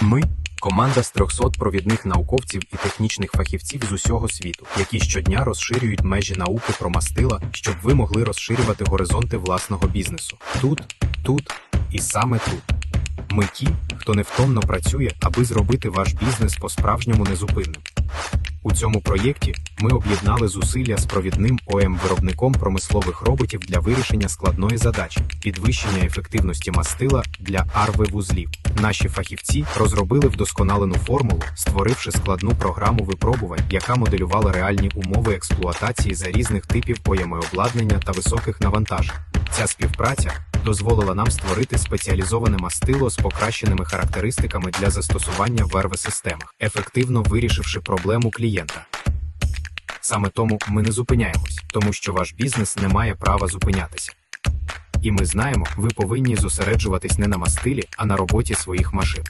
Ми команда з 300 провідних науковців і технічних фахівців з усього світу, які щодня розширюють межі науки про мастила, щоб ви могли розширювати горизонти власного бізнесу. Тут, тут і саме тут. Ми ті, хто невтомно працює, аби зробити ваш бізнес по-справжньому незупинним. У цьому проєкті ми об'єднали зусилля з провідним ОМ-виробником промислових роботів для вирішення складної задачі підвищення ефективності мастила для арви вузлів. Наші фахівці розробили вдосконалену формулу, створивши складну програму випробувань, яка моделювала реальні умови експлуатації за різних типів ОМ обладнання та високих навантажень. Ця співпраця дозволила нам створити спеціалізоване мастило з покращеними характеристиками для застосування в РВ-системах, ефективно вирішивши проблему клієнта. Саме тому ми не зупиняємось, тому що ваш бізнес не має права зупинятися. І ми знаємо, ви повинні зосереджуватись не на мастилі, а на роботі своїх машин.